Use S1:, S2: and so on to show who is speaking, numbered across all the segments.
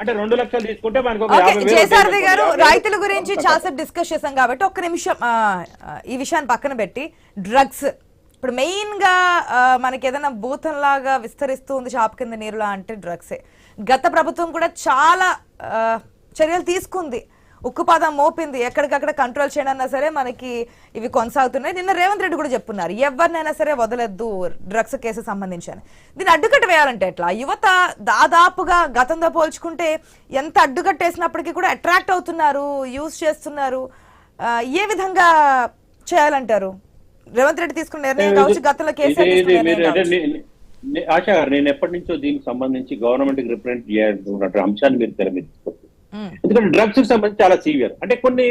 S1: అంటే రెండు లక్షలు తీసుకుంటే మనకు
S2: జయసారథి గారు. రైతుల గురించి చాలాసేపు డిస్కస్ చేశాం కాబట్టి ఒక్క నిమిషం ఈ విషయాన్ని పక్కన పెట్టి డ్రగ్స్ ఇప్పుడు మెయిన్గా మనకి ఏదైనా భూతంలాగా విస్తరిస్తూ ఉంది షాప్ కింద నీరులా అంటే డ్రగ్సే గత ప్రభుత్వం కూడా చాలా చర్యలు తీసుకుంది. ఉక్కుపాదం మోపింది. ఎక్కడికక్కడ కంట్రోల్ చేయడన్నా సరే మనకి ఇవి కొనసాగుతున్నాయి. నిన్న రేవంత్ రెడ్డి కూడా చెప్పున్నారు ఎవరినైనా సరే వదలొద్దు డ్రగ్స్ కేసు సంబంధించి అని దీన్ని అడ్డుకట్ట వేయాలంటే ఎట్లా? యువత దాదాపుగా గతంతో పోల్చుకుంటే ఎంత అడ్డుకట్టేసినప్పటికీ కూడా అట్రాక్ట్ అవుతున్నారు యూజ్ చేస్తున్నారు. ఏ విధంగా చేయాలంటారు? రేవంత్ రెడ్డి తీసుకున్న నిర్ణయం కావచ్చు గతంలో కేసీఆర్
S1: నే- ఆశా గారు నేను ఎప్పటి నుంచో దీనికి సంబంధించి గవర్నమెంట్ రిప్రజెంట్ చేయాలనుకున్న అంశాన్ని మీరు తెర మీద ఎందుకంటే డ్రగ్స్కి సంబంధించి చాలా సీవియర్ అంటే కొన్ని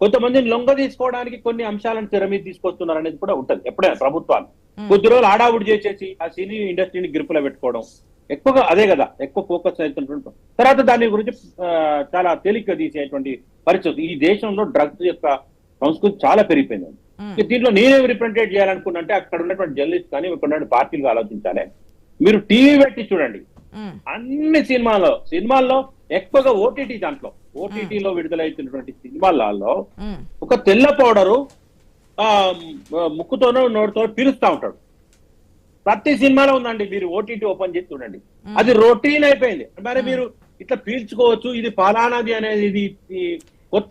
S1: కొంతమందిని లొంగ తీసుకోవడానికి కొన్ని అంశాలను తెర మీద తీసుకొస్తున్నారు అనేది కూడా ఉంటది ఎప్పుడైనా ప్రభుత్వాలు. కొద్ది రోజులు ఆడావుడి చేసేసి ఆ సినీ ఇండస్ట్రీని గ్రిప్పులో పెట్టుకోవడం ఎక్కువగా అదే కదా ఎక్కువ ఫోకస్ అవుతుంటుంటాం తర్వాత దాని గురించి చాలా తేలిక తీసేటువంటి పరిస్థితి ఈ దేశంలో డ్రగ్స్ యొక్క సంస్కృతి చాలా పెరిగిపోయింది.
S2: ఉమ్,
S1: దీంట్లో నేనేం రిప్రజెంటేట్ చేయాలనుకున్నా అంటే అక్కడ ఉన్నటువంటి జర్నలిస్ట్ కానీ ఇక్కడ ఉన్నటువంటి పార్టీలు ఆలోచించాలి. మీరు టీవీ పెట్టి చూడండి. అన్ని సినిమాల్లో సినిమాల్లో ఎక్కువగా ఓటీటీ దాంట్లో. ఓటీటీలో విడుదలవుతున్నటువంటి సినిమాలలో
S2: ఉమ్,
S1: ఒక తెల్ల పౌడరు ఆ ముక్కుతోనో నోటితో పీలుస్తా ఉంటాడు. ప్రతి సినిమాలో ఉందండి మీరు ఓటీటీ ఓపెన్ చేసి చూడండి. అది రొటీన్ అయిపోయింది. మరి మీరు ఇట్లా పీల్చుకోవచ్చు ఇది ఫలానాది అనేది ఇది కొత్త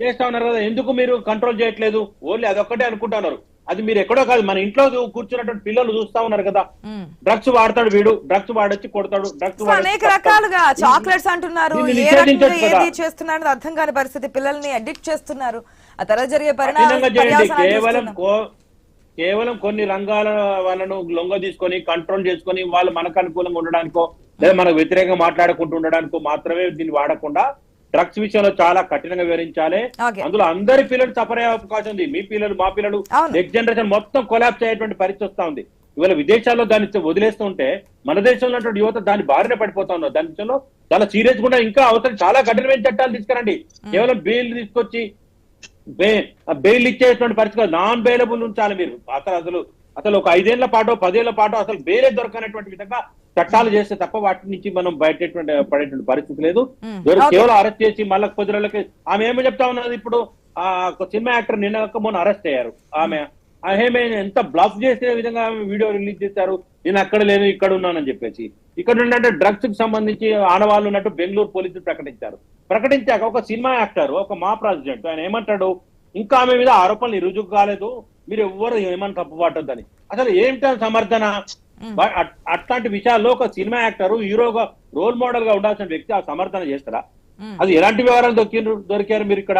S1: చేస్తా ఉన్నారు కదా ఎందుకు మీరు కంట్రోల్ చేయట్లేదు? ఓన్లీ అదొక్కటే అనుకుంటున్నారు. అది మీరు ఎక్కడో కాదు మన ఇంట్లో కూర్చున్నటువంటి పిల్లలు చూస్తా ఉన్నారు కదా. డ్రగ్స్ వాడతాడు వీడు డ్రగ్స్ వాడొచ్చి కొడతాడు డ్రగ్స్
S2: అనేక రకాలుగా చాక్లెట్స్ అంటున్నారు చేస్తున్నారు అర్థం కాని పరిస్థితి పిల్లల్ని అడిక్ట్ చేస్తున్నారు. ఆ తర్వాత జరిగే పర్యవసానాలు
S1: కేవలం కేవలం కొన్ని రంగాల వాళ్ళను లొంగ తీసుకొని కంట్రోల్ చేసుకొని వాళ్ళు మనకు అనుకూలంగా ఉండడానికో లేదా మనకు వ్యతిరేకంగా మాట్లాడుకుంటూ ఉండడానికో మాత్రమే దీన్ని వాడకుండా డ్రగ్స్ విషయంలో చాలా కఠినంగా వివరించాలి. అందులో అందరి పిల్లలు సఫర్ అయ్యే అవకాశం ఉంది. మీ పిల్లలు మా పిల్లలు. నెక్స్ట్ జనరేషన్ మొత్తం కొలాప్స్ అయ్యేటువంటి పరిస్థితి వస్తా ఉంది. ఇవాళ విదేశాల్లో దాన్ని వదిలేస్తూ ఉంటే మన దేశంలో ఉన్నటువంటి యువత దాని బారిన పడిపోతా ఉన్నారు. దాని విషయంలో చాలా సీరియస్ కూడా ఇంకా అవసరం చాలా కఠినమైన చట్టాలు తీసుకురండి. కేవలం బెయిల్ తీసుకొచ్చి బెయిల్ ఇచ్చేటువంటి పరిస్థితి నాన్ బెయిలబుల్ ఉంచాలి మీరు. అసలు అసలు అసలు ఒక ఐదేళ్ళ పాటు పదేళ్ళ పాటు అసలు బెయిలే దొరకనటువంటి విధంగా చట్టాలు చేస్తే తప్ప వాటి నుంచి మనం బయటటువంటి పడేటువంటి పరిస్థితి లేదు. కేవలం అరెస్ట్ చేసి మళ్ళీ కొద్ది రోజులకి ఆమె ఏమో చెప్తా ఉన్నది ఇప్పుడు ఆ ఒక సినిమా యాక్టర్ నిన్న మొన్న అరెస్ట్ అయ్యారు. ఆమె ఆమె ఎంత బ్లాక్ చేసే విధంగా ఆమె వీడియో రిలీజ్ చేశారు. నేను అక్కడ లేను ఇక్కడ ఉన్నానని చెప్పేసి. ఇక్కడ ఉన్నట్టు డ్రగ్స్కి సంబంధించి ఆనవాళ్ళు ఉన్నట్టు బెంగళూరు పోలీసులు ప్రకటించారు. ప్రకటించాక ఒక సినిమా యాక్టర్ ఒక మా ప్రెసిడెంట్ ఆయన ఏమంటాడు? ఇంకా ఆమె మీద ఆరోపణలు రుజువు కాలేదు. మీరు ఎవ్వరు ఏమని తప్పుపట్టొద్దని అసలు ఏమిటో సమర్థన? అట్లాంటి విషయాల్లో ఒక సినిమా యాక్టర్ హీరోగా రోల్ మోడల్గా ఉండాల్సిన వ్యక్తి ఆ సమర్థన చేస్తారా. అది ఎలాంటి వివరాలు దొరికిండ్రు దొరికారు మీరు ఇక్కడ?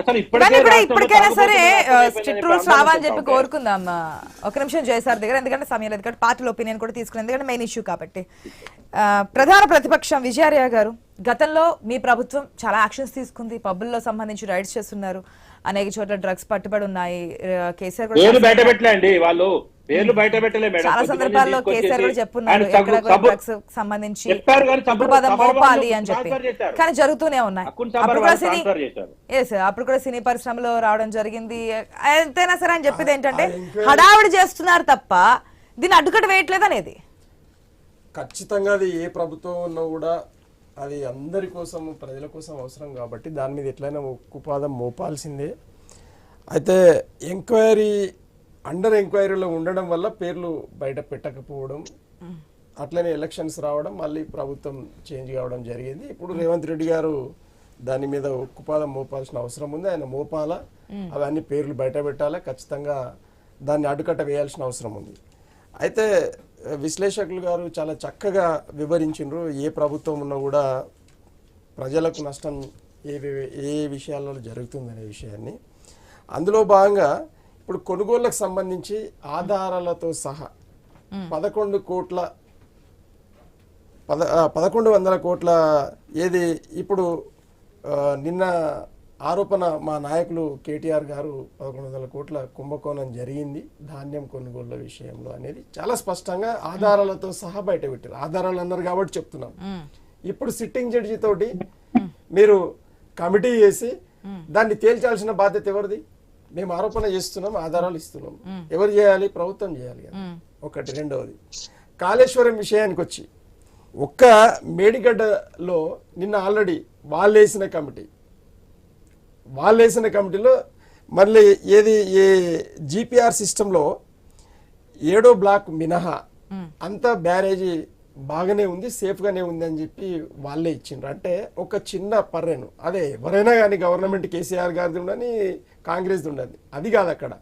S1: అసలు
S2: ఇప్పటికైనా సరే స్ట్రిక్ట్ రూల్స్ రావాలని చెప్పి. కోరుకుందాం ఒక నిమిషం జయసార్ దగ్గర ఎందుకంటే సమయం లేదు కాబట్టి పార్టీల ఒపీనియన్ కూడా తీసుకుని ఎందుకంటే మెయిన్ ఇష్యూ కాబట్టి. ప్రధాన ప్రతిపక్షం విజయార్య గారు గతంలో మీ ప్రభుత్వం చాలా యాక్షన్స్ తీసుకుంది పబ్బుల్లో సంబంధించి రైడ్స్ చేస్తున్నారు. అనేక చోట్ల డ్రగ్స్ పట్టుబడి ఉన్నాయి. కేసీఆర్ కూడా చాలా
S1: బయట పెట్టలేండి వాళ్ళు. పేర్లు బయట పెట్టలే మేడం.
S2: చాలా
S1: కొద్ది మందిని
S2: సందర్భాల్లో కేసీఆర్ కూడా చెప్పున్నారు. డ్రగ్స్ సంబంధించి
S1: సబ్బు
S2: మోపాలి అని చెప్పి. కానీ జరుగుతూనే ఉన్నాయి. అప్పుడు కూడా సినీ. ఎస్ అప్పుడు కూడా సినీ పరిశ్రమలో రావడం జరిగింది. ఎంతైనా సరే అని చెప్పేది ఏంటంటే హడావిడి చేస్తున్నారు తప్ప దీన్ని అడ్డుకట్ట వేయట్లేదు అనేది.
S3: ఖచ్చితంగా అది ఏ ప్రభుత్వం ఉన్నా కూడా అది అందరి కోసం ప్రజల కోసం అవసరం కాబట్టి దాని మీద ఎట్లయినా ఉక్కుపాదం మోపాల్సిందే. అయితే ఎంక్వైరీ అండర్ ఎంక్వైరీలో ఉండడం వల్ల పేర్లు బయట పెట్టకపోవడం అట్లనే ఎలక్షన్స్ రావడం మళ్ళీ ప్రభుత్వం చేంజ్ కావడం జరిగింది. ఇప్పుడు రేవంత్ రెడ్డి గారు దాని మీద ఉక్కుపాదం మోపాల్సిన అవసరం ఉంది. ఆయన మోపాల? అవన్నీ పేర్లు బయట పెట్టాలి? ఖచ్చితంగా దాన్ని అడ్డుకట్ట వేయాల్సిన అవసరం ఉంది. అయితే విశ్లేషకులు గారు చాలా చక్కగా వివరించిండ్రు. ఏ ప్రభుత్వం ఉన్నా కూడా ప్రజలకు నష్టం ఏ ఏ విషయాలలో జరుగుతుందనే విషయాన్ని. అందులో భాగంగా ఇప్పుడు కొనుగోళ్ళకు సంబంధించి ఆధారాలతో సహా పదకొండు కోట్ల పద పదకొండు వందల కోట్ల ఏది ఇప్పుడు నిన్న ఆరోపణ మా నాయకులు కేటీఆర్ గారు పదకొండు వందల కోట్ల కుంభకోణం జరిగింది. ధాన్యం కొనుగోళ్ళ విషయంలో అనేది చాలా స్పష్టంగా ఆధారాలతో సహా బయట పెట్టారు. ఆధారాలు అన్నారు కాబట్టి చెప్తున్నాం. ఇప్పుడు సిట్టింగ్ జడ్జి తోటి మీరు కమిటీ చేసి దాన్ని తేల్చాల్సిన బాధ్యత ఎవరిది? మేము ఆరోపణ చేస్తున్నాం ఆధారాలు ఇస్తున్నాం. ఎవరు చేయాలి? ప్రభుత్వం చేయాలి కదా. ఒకటి రెండవది. కాళేశ్వరం విషయానికి వచ్చి ఒక్క మేడిగడ్డలో నిన్న ఆల్రెడీ వాళ్ళు వేసిన కమిటీ వాళ్ళు వేసిన కమిటీలో మళ్ళీ ఏది ఏ జీపీఆర్ సిస్టంలో ఏడో బ్లాక్ మినహా అంతా బ్యారేజీ బాగానే ఉంది సేఫ్గానే ఉంది అని చెప్పి వాళ్ళే ఇచ్చిండ్రు. అంటే ఒక చిన్న పర్రెను. అదే ఎవరైనా కానీ గవర్నమెంట్ కేసీఆర్ గారిది ఉండని కాంగ్రెస్ది ఉండదు అది కాదు అక్కడ.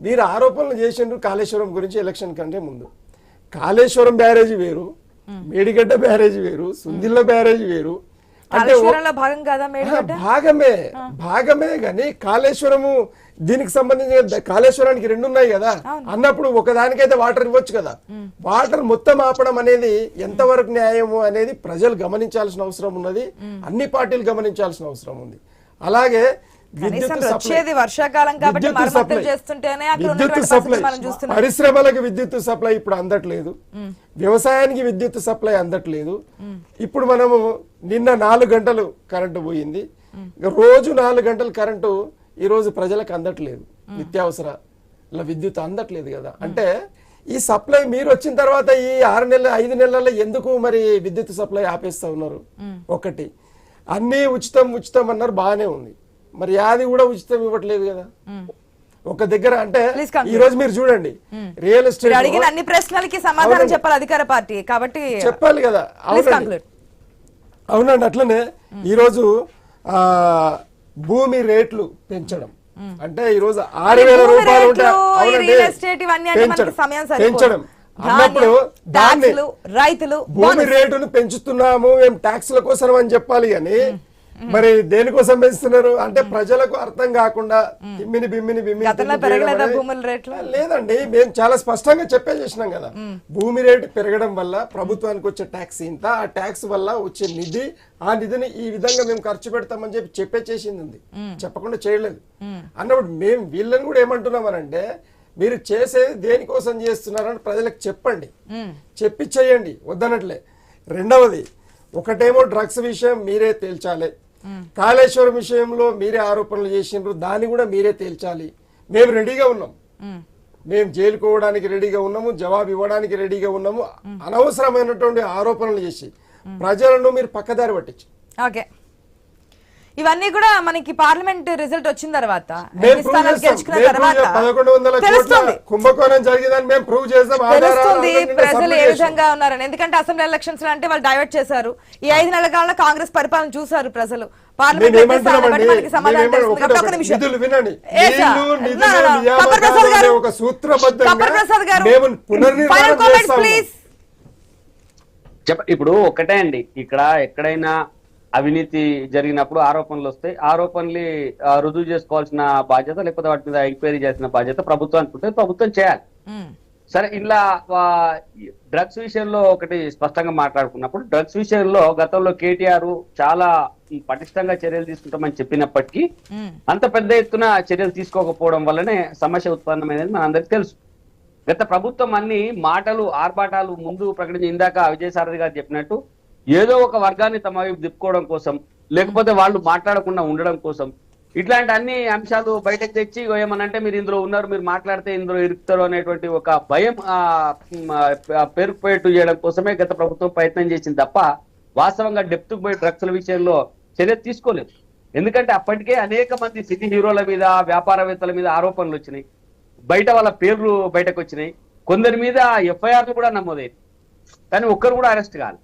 S3: మీరు ఆరోపణలు చేసిండ్రు కాళేశ్వరం గురించి ఎలక్షన్ కంటే ముందు. కాళేశ్వరం బ్యారేజీ వేరు మేడిగడ్డ బ్యారేజీ వేరు సుందిల్ల బ్యారేజీ వేరు అంటే
S2: భాగం కాదా
S3: భాగమే భాగమే గాని కాళేశ్వరము దీనికి సంబంధించిన కాళేశ్వరానికి రెండు ఉన్నాయి కదా అన్నప్పుడు ఒకదానికైతే వాటర్ ఇవ్వచ్చు కదా. వాటర్ మొత్తం ఆపడం అనేది ఎంతవరకు న్యాయము అనేది ప్రజలు గమనించాల్సిన అవసరం ఉన్నది. అన్ని పార్టీలు గమనించాల్సిన అవసరం ఉంది. అలాగే
S2: వచ్చేది వర్షాకాలం కాబట్టి. చేస్తుంటేనే
S3: విద్యుత్ సప్లై. పరిశ్రమలకు విద్యుత్ సప్లై ఇప్పుడు అందట్లేదు. వ్యవసాయానికి విద్యుత్ సప్లై అందట్లేదు. ఇప్పుడు మనము నిన్న నాలుగు గంటలు కరెంటు పోయింది. రోజు నాలుగు గంటలు కరెంటు ఈ రోజు ప్రజలకు అందట్లేదు. నిత్యావసరాల విద్యుత్ అందట్లేదు కదా. అంటే ఈ సప్లై మీరు వచ్చిన తర్వాత ఈ ఆరు నెలల ఐదు నెలల్లో ఎందుకు మరి విద్యుత్ సప్లై ఆపేస్తా ఉన్నారు? ఒకటి. అన్నీ ఉచితం ఉచితం అన్నారు బాగానే ఉంది. మరి యాది కూడా ఉచితం ఇవ్వట్లేదు కదా. ఒక దగ్గర అంటే. ఈ రోజు మీరు చూడండి. రియల్ ఎస్టేట్
S2: అడిగిన అన్ని ప్రశ్నలకి సమాధానం. చెప్పాలి అధికార పార్టీ కాబట్టి
S3: చెప్పాలి కదా. అవునండి. అట్లనే ఈరోజు ఆ భూమి రేట్లు పెంచడం. అంటే ఈ రోజు ఆరు వేల రూపాయలు
S2: ఈ
S3: పెంచడం. అన్నప్పుడు దాన్ని
S2: రైతులు
S3: భూమి. రేటును పెంచుతున్నాము మేము ట్యాక్స్ల కోసం అని చెప్పాలి కానీ మరి దేనికోసం పెంచుతున్నారు అంటే ప్రజలకు అర్థం కాకుండా తిమ్మిని బిమ్మిని బిమ్మిని
S2: రేట్లు?
S3: లేదండి. మేము చాలా స్పష్టంగా చెప్పే చేసినాం కదా. భూమి రేటు పెరగడం వల్ల ప్రభుత్వానికి వచ్చే ట్యాక్స్ ఇంత ఆ ట్యాక్స్ వల్ల వచ్చే నిధి ఆ నిధిని ఈ విధంగా మేము ఖర్చు పెడతామని చెప్పి చెప్పే చేసింది చెప్పకుండా చేయలేదు. అన్నప్పుడు మేము వీళ్ళని కూడా ఏమంటున్నామనంటే మీరు చేసేది దేనికోసం చేస్తున్నారని ప్రజలకు చెప్పండి. చెప్పి చేయండి. వద్దనట్లే. రెండవది ఒకటేమో డ్రగ్స్ విషయం మీరే తేల్చాలి. కాళేశ్వరం విషయంలో మీరే ఆరోపణలు చేసిండ్రు దాన్ని కూడా మీరే తేల్చాలి. మేము రెడీగా ఉన్నాం. మేము. జైలుకు పోవడానికి రెడీగా ఉన్నాము జవాబు ఇవ్వడానికి రెడీగా ఉన్నాము అనవసరమైనటువంటి ఆరోపణలు చేసి ప్రజలను మీరు పక్కదారి పట్టించు.
S2: ఓకే. ఇవన్నీ కూడా మనకి పార్లమెంట్ రిజల్ట్ వచ్చిన తర్వాత తెలుస్తుంది. ప్రజలు ఏ. విధంగా ఉన్నారని. ఎందుకంటే అసెంబ్లీ ఎలక్షన్స్ అంటే వాళ్ళు డైవర్ట్ చేశారు. ఈ ఐదు నెలల కాలంలో కాంగ్రెస్ పరిపాలన చూశారు ప్రజలు.
S4: ఇప్పుడు ఒకటే అండి. ఇక్కడ ఎక్కడైనా అవినీతి జరిగినప్పుడు ఆరోపణలు వస్తాయి. ఆరోపణలు రుజువు చేసుకోవాల్సిన బాధ్యత లేకపోతే వాటి మీద ఎంక్వైరీ చేసిన బాధ్యత ప్రభుత్వానికి ఉంటుంది ప్రభుత్వం చేయాలి. సరే ఇలా డ్రగ్స్ విషయంలో ఒకటి స్పష్టంగా మాట్లాడుకున్నప్పుడు డ్రగ్స్ విషయంలో గతంలో కేటీఆర్ చాలా పటిష్టంగా చర్యలు తీసుకుంటామని చెప్పినప్పటికీ అంత పెద్ద ఎత్తున చర్యలు తీసుకోకపోవడం వల్లనే సమస్య ఉత్పన్నమైనది మనందరికీ తెలుసు. గత ప్రభుత్వం అన్ని మాటలు ఆర్భాటాలు ముందు ప్రకటించి ఇందాక విజయసారథి గారు చెప్పినట్టు ఏదో ఒక వర్గాన్ని తమ వైపు తిప్పుకోవడం కోసం లేకపోతే వాళ్ళు మాట్లాడకుండా ఉండడం కోసం ఇట్లాంటి అన్ని అంశాలు బయటకు తెచ్చి ఏమనంటే మీరు ఇందులో ఉన్నారు మీరు మాట్లాడితే ఇందులో ఇరుకుతారు అనేటువంటి ఒక భయం ఆ, పేరుకుపోయేట్టు చేయడం కోసమే గత ప్రభుత్వం ప్రయత్నం చేసింది తప్ప వాస్తవంగా డెప్త్ పోయి డ్రగ్స్ల విషయంలో చర్య తీసుకోలేదు. ఎందుకంటే అప్పటికే అనేక మంది సిటీ హీరోల మీద వ్యాపారవేత్తల మీద ఆరోపణలు వచ్చినాయి. బయట వాళ్ళ పేర్లు బయటకు వచ్చినాయి. కొందరి మీద ఎఫ్ఐఆర్లు కూడా నమోదైంది కానీ ఒక్కరు కూడా అరెస్ట్ కాదు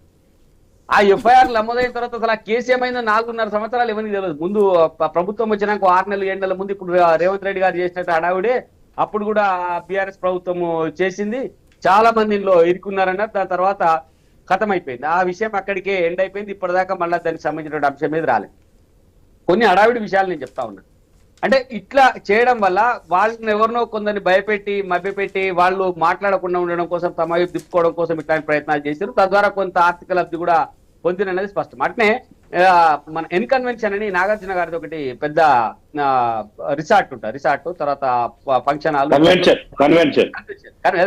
S4: ఆ ఎఫ్ఐఆర్ నమోదైన తర్వాత అసలు ఆ కేసు ఏమైందో నాలుగున్నర సంవత్సరాలు ఎవరికి తెలియదు. ముందు ప్రభుత్వం వచ్చినాక ఆరు నెలలు ఏడు నెలల ముందు ఇప్పుడు రేవంత్ రెడ్డి గారు చేసినట్టు హడావుడే అప్పుడు కూడా బీఆర్ఎస్ ప్రభుత్వం చేసింది. చాలా మంది ఇందులో ఇరుక్కున్నారన్నారు దాని తర్వాత ఖతం అయిపోయింది ఆ విషయం అక్కడికే ఎండ్ అయిపోయింది. ఇప్పటిదాకా మళ్ళీ దానికి సంబంధించిన అంశం మీద రాలేదు. కొన్ని హడావిడి విషయాలు నేను చెప్తా ఉన్నా. అంటే ఇట్లా చేయడం వల్ల వాళ్ళని ఎవరినో కొందరిని భయపెట్టి మభ్యపెట్టి వాళ్ళు మాట్లాడకుండా ఉండడం కోసం తమ దిప్పుకోవడం తిప్పుకోవడం కోసం ఇట్లాంటి ప్రయత్నాలు చేశారు. తద్వారా కొంత ఆర్థిక లబ్ధి కూడా పొందిననేది స్పష్టం. అట్నే మన ఎన్ కన్వెన్షన్ అని నాగార్జున గారిది ఒకటి పెద్ద రిసార్ట్ ఉంటుంది. రిసార్ట్ తర్వాత function hall
S1: convention convention.
S4: Convention. కానీ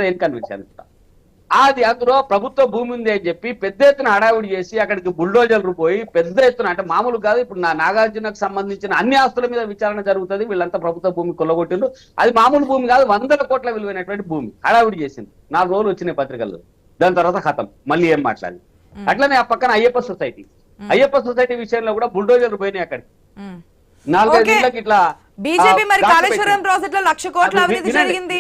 S4: అదే అందులో ప్రభుత్వ భూమి ఉంది అని చెప్పి పెద్ద ఎత్తున హడావుడి చేసి అక్కడికి బుల్డోజర్లు పోయి పెద్ద ఎత్తున అంటే మామూలు కాదు ఇప్పుడు నా నాగార్జునకు సంబంధించిన అన్ని ఆస్తుల మీద విచారణ జరుగుతుంది. వీళ్ళంతా ప్రభుత్వ భూమి కొల్లగొట్టిండ్రు. అది మామూలు భూమి కాదు వందల కోట్ల విలువైనటువంటి భూమి హడావుడి చేసింది. నాలుగు రోజులు వచ్చినాయి పత్రికల్లో. దాని తర్వాత ఖతం. మళ్ళీ ఏం మాట్లాడాలి అట్లనే ఆ పక్కన అయ్యప్ప సొసైటీ అయ్యప్ప సొసైటీ విషయంలో కూడా బుల్డోజర్లు పోయినాయి అక్కడికి. నాలుగైదు ఇట్లా
S2: బీజేపీ మరి కాళేశ్వరం. ప్రాజెక్ట్లో లక్ష కోట్ల అవినీతి. జరిగింది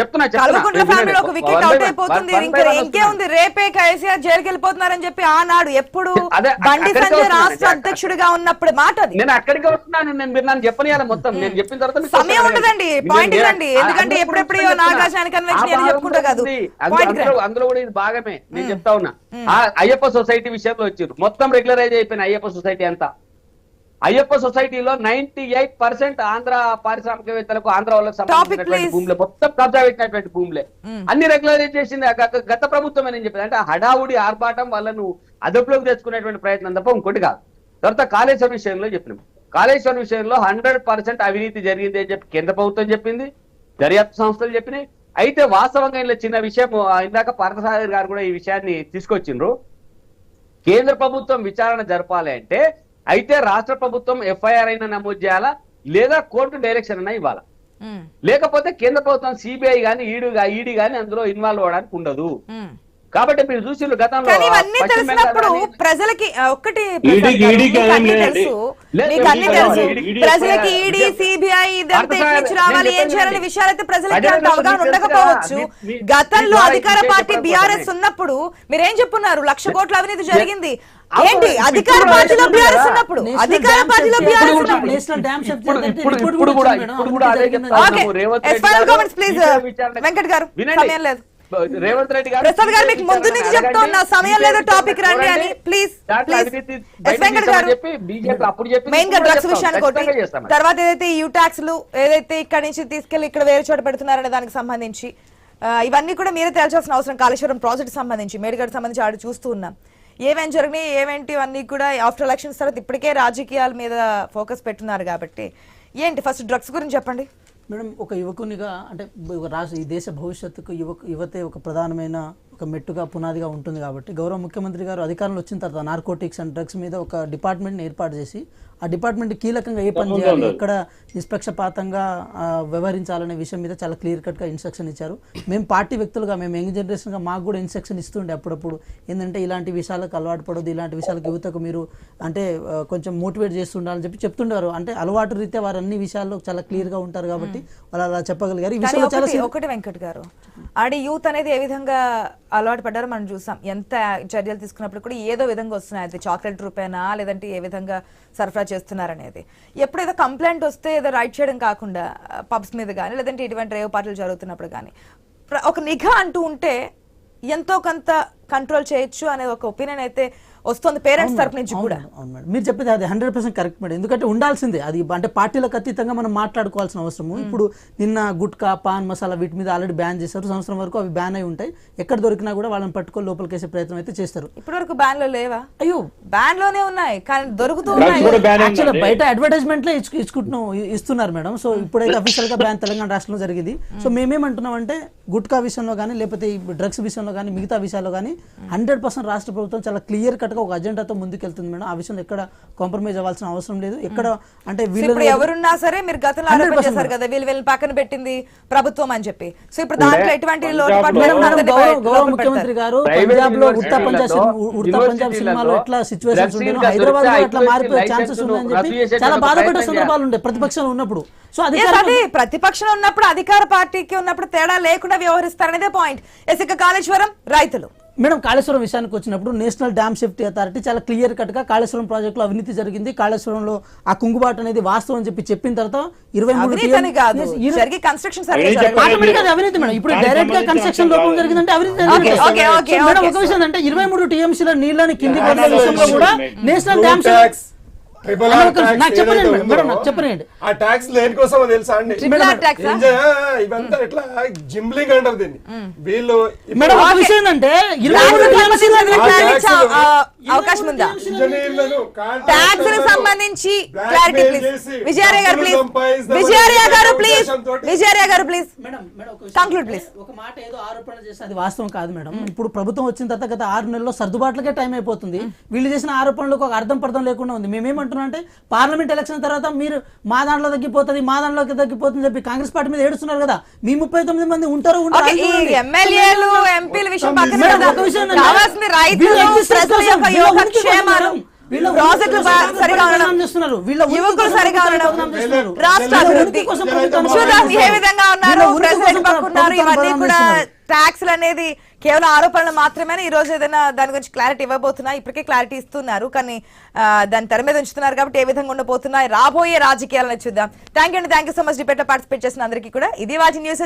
S4: చెప్తున్నా
S2: కల్వకుంట్ల ఒక వికెట్ అవుట్ అయిపోతుంది. ఇంకా. ఉంది. రేపే కేసీఆర్ జైలుకి వెళ్ళిపోతున్నారని చెప్పి ఆనాడు ఎప్పుడు బండి సంజయ్. రాష్ట్ర అధ్యక్షుడిగా ఉన్నప్పుడు మాట
S4: నేను అక్కడికి వస్తున్నాను. నేను మీరు నన్ను చెప్పనియాలి మొత్తం. నేను చెప్పిన తర్వాత
S2: సమయం. ఉండదండి. పాయింట్.
S4: ఆ-
S2: ఎందుకంటే ఎప్పుడెప్పుడు. నాగార్జున కన్వెన్షన్ చెప్పుకుంటా కాదు.
S4: అందులో- కూడా ఇది భాగమే. నేను చెప్తా ఉన్నా. అయ్యప్ప సొసైటీ విషయంలో వచ్చారు. మొత్తం రెగ్యులరైజ్ అయిపోయిన అయ్యప్ప సొసైటీ అంతా. అయ్యప్ప సొసైటీలో నైన్టీ ఎయిట్ పర్సెంట్ ఆంధ్ర పారిశ్రామికవేత్తలకు ఆంధ్ర వాళ్ళకి సంబంధించినటువంటి. భూములే. మొత్తం కబ్జా పెట్టినటువంటి భూములే. అన్ని రెగ్యులరైజ్ చేసింది గత- ప్రభుత్వం అని చెప్పింది. అంటే హడావుడి ఆర్భాటం వాళ్ళను అదుపులోకి తెచ్చుకునేటువంటి ప్రయత్నం తప్ప ఇంకోటి కాదు. తర్వాత కాళేశ్వరం విషయంలో చెప్పినాం. కాళేశ్వరం విషయంలో హండ్రెడ్ పర్సెంట్ అవినీతి జరిగింది అని చెప్పి కేంద్ర ప్రభుత్వం చెప్పింది. దర్యాప్తు సంస్థలు చెప్పినాయి. అయితే వాస్తవంగా ఇలా చిన్న విషయం ఇందాక పార్థసాగర్ గారు కూడా ఈ విషయాన్ని తీసుకొచ్చిండ్రు. కేంద్ర ప్రభుత్వం విచారణ జరపాలి అంటే అయితే రాష్ట్ర ప్రభుత్వం ఎఫ్ఐఆర్ అయినా నమోదు చేయాలా? లేదా కోర్టు డైరెక్షన్ అయినా ఇవ్వాలా? లేకపోతే కేంద్ర ప్రభుత్వం సిబిఐ గానీ ఈడు ఈడీ గానీ అందులో ఇన్వాల్వ్ అవ్వడానికి ఉండదు. కాబట్టి మీరు చూసిండ్రు గతంలో
S2: తెలిసినప్పుడు ప్రజలకి ఒక్కటి ప్రజలకి ఈడీ సిబిఐ. రావాలి ఏం చేయాలనే విషయాలైతే ప్రజలకి అంత అవగాహన. ఉండకపోవచ్చు గతంలో అధికార పార్టీ బీఆర్ఎస్. ఉన్నప్పుడు మీరేం చెప్పున్నారు? లక్ష కోట్ల అవినీతి జరిగింది. ఏంటి? అధికార పార్టీలో బీఆర్ఎస్. ఉన్నప్పుడు? అధికార పార్టీలో బీఆర్ఎస్ ఉన్నప్పుడు. ఓకే ప్లీజ్ వెంకట్ గారు. సమయం లేదు.
S4: రేవంత్ రెడ్డి గారు
S2: ప్రసాద్ గారు మీకు ముందు నుంచి చెప్తా ఉన్నా. సమయం లేదు టాపిక్ రండి అని. ప్లీజ్
S4: చెప్పి బీజేపీ అప్పుడు చెప్పి
S2: మెయిన్గా డ్రగ్స్ విషయానికి ఒకటి తర్వాత ఏదైతే యూ ట్యాక్స్లు ఏదైతే ఇక్కడ నుంచి తీసుకెళ్ళి ఇక్కడ వేరే చోట పెడుతున్నారనే దానికి సంబంధించి ఇవన్నీ కూడా మీరే తేల్చాల్సిన అవసరం. కాళేశ్వరం ప్రాజెక్ట్ సంబంధించి మేడిగడ్ సంబంధించి ఆడ చూస్తూ ఉన్నాం. ఏమేం జరిగినాయి ఏమేంటి ఇవన్నీ కూడా ఆఫ్టర్ ఎలక్షన్స్ తర్వాత ఇప్పటికే రాజకీయాల మీద ఫోకస్ పెట్టున్నారు కాబట్టి ఏంటి ఫస్ట్ డ్రగ్స్ గురించి చెప్పండి.
S5: మేడం ఒక యువకునిగా అంటే ఒక రాష్ట్ర ఈ దేశ భవిష్యత్తుకు యువక యువతే ఒక ప్రధానమైన ఒక మెట్టుగా పునాదిగా ఉంటుంది కాబట్టి గౌరవ ముఖ్యమంత్రి గారు అధికారంలో వచ్చిన తర్వాత నార్కోటిక్స్ అండ్ డ్రగ్స్ మీద ఒక డిపార్ట్మెంట్ని ఏర్పాటు చేసి ఆ డిపార్ట్మెంట్ కీలకంగా ఏ పని చేయాలి ఎక్కడ నిష్పక్షపాతంగా వ్యవహరించాలనే విషయం మీద చాలా క్లియర్ కట్గా ఇన్స్ట్రక్షన్ ఇచ్చారు. మేము పార్టీ వ్యక్తులుగా మేము యంగ్ జనరేషన్గా మాకు కూడా ఇన్స్ట్రక్షన్ ఇస్తుండే అప్పుడప్పుడు. ఏంటంటే ఇలాంటి విషయాలకు అలవాటు పడదు ఇలాంటి విషయాలకు యువతకు మీరు అంటే కొంచెం మోటివేట్ చేస్తుండాలని చెప్పి చెప్తుండేవారు. అంటే అలవాటు రీత్యా వారు అన్ని విషయాల్లో చాలా క్లియర్గా ఉంటారు కాబట్టి వాళ్ళు అలా చెప్పగలిగారు. ఈ విషయంలో చాలా
S2: ఒకటి ఒకటి వెంకట్ గారు ఆడి యూత్ అనేది ఏ విధంగా అలవాటు పడ్డారో మనం చూసాం. ఎంత చర్యలు తీసుకున్నప్పుడు కూడా ఏదో విధంగా వస్తున్నాయి. అది చాక్లెట్ రూపేనా లేదంటే ఏ విధంగా సరఫరా చేస్తున్నారనేది. ఎప్పుడేదో కంప్లైంట్ వస్తే ఏదో రైట్ చేయడం కాకుండా పబ్స్ మీద కానీ లేదంటే ఇటువంటి రేవ్ పార్టీలు జరుగుతున్నప్పుడు కానీ ఒక నిఘా అంటూ ఉంటే ఎంతో కొంత కంట్రోల్ చేయొచ్చు అనే ఒక ఒపీనియన్ అయితే వస్తుంది పేరెంట్స్ తరపు నుంచి కూడా.
S5: అవును మేడం. మీరు చెప్పేది అది హండ్రెడ్ పర్సెంట్ కరెక్ట్ మేడం. ఎందుకంటే ఉండాల్సిందే. అది అంటే పార్టీలకు అతీతంగా మనం మాట్లాడుకోవాల్సిన అవసరము. ఇప్పుడు నిన్న గుట్కా పాన్ మసాలా వీటి మీద ఆల్రెడీ బ్యాన్ చేశారు. సంవత్సరం వరకు అవి బ్యాన్ అయి ఉంటాయి. ఎక్కడ దొరికినా కూడా వాళ్ళని పట్టుకొని లోపలికేసే ప్రయత్నం అయితే చేస్తారు.
S2: ఇప్పటి వరకు బ్యాన్లో లేవా?
S5: అయ్యో!
S2: బ్యాన్లోనే ఉన్నాయి. కానీ దొరుకుతూ ఉన్నాయి.
S5: బయట అడ్వర్టైజ్మెంట్లే ఇచ్చు ఇచ్చుకుంటున్నాం ఇస్తున్నారు మేడం. సో ఇప్పుడైతే అఫీషియల్గా బ్యాన్ తెలంగాణ రాష్ట్రంలో జరిగింది. సో మేమేమంటున్నాం అంటే గుట్కా విషయంలో కానీ లేకపోతే ఈ డ్రగ్స్ విషయంలో కానీ మిగతా విషయాల్లో కానీ హండ్రెడ్ పర్సెంట్ రాష్ట్ర ప్రభుత్వం చాలా క్లియర్ కట్గా ఒక అజెండాతో ముందుకెళ్తుంది మేడం. ఆ విషయంలో ఎక్కడ కాంప్రమైజ్ అవ్వాల్సిన అవసరం లేదు. ఎక్కడ అంటే వీళ్ళు
S2: ఎవరున్నా సరే మీరు గతంలో
S5: 100%
S2: ఆరోపణ చేశారు కదా వీళ్ళు వీళ్ళని పక్కన పెట్టింది ప్రభుత్వం అని చెప్పి. సో ఇప్పుడు దాంట్లో ఎటువంటి
S5: గౌరవ ముఖ్యమంత్రి. గారు పంజాబ్లో
S4: university
S5: పంజాబ్ ఉడతా పంజాబ్ సినిమాలో ఎట్లా సిచ్యువేషన్స్ ఉండేనో
S4: హైదరాబాద్లో
S5: అట్లా మారిపోయే ఛాన్సెస్ ఉన్నాయని చెప్పి చాలా బాధపడే సందర్భాలు ఉంటాయి ప్రతిపక్షంలో ఉన్నప్పుడు. సో
S2: అది ప్రతిపక్షంలో ఉన్నప్పుడు అధికార పార్టీకి ఉన్నప్పుడు తేడా లేకుండా వ్యవహరిస్తారనేదే పాయింట్ ఎస్ ఇక కాళేశ్వరం రైతులు.
S5: మేడం కాళేశ్వరం విషయానికి వచ్చినప్పుడు నేషనల్ డ్యామ్ సేఫ్టీ అథారిటీ చాలా క్లియర్ కట్గా కాళేశ్వరం ప్రాజెక్టులో అవినీతి జరిగింది. కాళేశ్వరంలో ఆ కుంగుబాటు అనేది వాస్తవం అని చెప్పి చెప్పిన తర్వాత ఇరవై మూడు
S2: అవినీతి
S5: మేడం. ఇప్పుడు
S1: డైరెక్ట్గా
S5: కన్స్ట్రక్షన్ లోపం. జరిగిందంటే అవినీతి. ఒక విషయం అంటే ఇరవై మూడు టీఎంసీల నీళ్ళని కింది కూడా నేషనల్ డ్యామ్ నాకు మేడం, నాకు.
S3: ఆ ట్యాక్స్ తెలుసా అండి
S2: ట్యాక్స్ ఆ?
S3: ఎంజాయ్ ఇవంతా ఇట్లా జింబ్లింగ్ అంటారు దీన్ని వీళ్ళు
S5: మేడం
S2: ఓకే.
S5: విషయం ఏంటంటే
S2: అవకాశం ఉందా? ట్యాక్స్ సంబంధించి క్లారిటీ ప్లీజ్. విజయార్య గారు ప్లీజ్.
S3: సంపాదిస్తామని
S2: విజయార్య గారు ప్లీజ్.
S3: ఉద్దేశంతోటి-
S2: విజయార్య గారు ప్లీజ్.
S5: మేడం మేడం ఒక మాట ఏదో ఆరోపణ చేస్తే అది వాస్తవం కాదు మేడం. ఇప్పుడు ప్రభుత్వం వచ్చిన తర్వాత గత ఆరు నెలల్లో సర్దుబాట్లకే టైం అయిపోతుంది. వీళ్ళు చేసిన ఆరోపణలకు ఒక అర్థం పర్థం లేకుండా ఉంది. మేమేమంటున్నాం అంటే పార్లమెంట్ ఎలక్షన్ తర్వాత మీరు మా దాంట్లో తగ్గిపోతుంది మా దాంట్లోకి తగ్గిపోతుంది చెప్పి కాంగ్రెస్ పార్టీ మీద ఏడుస్తున్నారు కదా. మీ ముప్పై తొమ్మిది మంది ఉంటారు ఉంటారు.
S2: ఎమ్మెల్యేలు ఎంపీల విషయం పక్కన కావాల్సింది రైతులు
S5: వీళ్ళ ఉనికి
S2: ప్రాజెక్టులు సరిగా ఉండడం యువకులు సరిగా ఉండడం. రాష్ట్ర అభివృద్ధి చూద్దాం ఏ విధంగా ఉన్నారు ప్రెసిడెంట్ ఇవన్నీ కూడా. ట్యాక్స్లు అనేది కేవలం ఆరోపణలు మాత్రమే ఈ రోజు ఏదైనా దాని గురించి క్లారిటీ ఇవ్వబోతున్నా? ఇప్పటికే క్లారిటీ ఇస్తున్నారు కానీ ఆ, దాన్ని తెర మీద ఉంచుతున్నారు కాబట్టి ఏ విధంగా ఉండబోతున్నాయి రాబోయే రాజకీయాలను చూద్దాం. థ్యాంక్ యూ అండి. థ్యాంక్ యూ సో మచ్ డిబేట్లో పార్టిసిపేట్ చేసిన అందరికీ కూడా. ఇది వాటి న్యూస్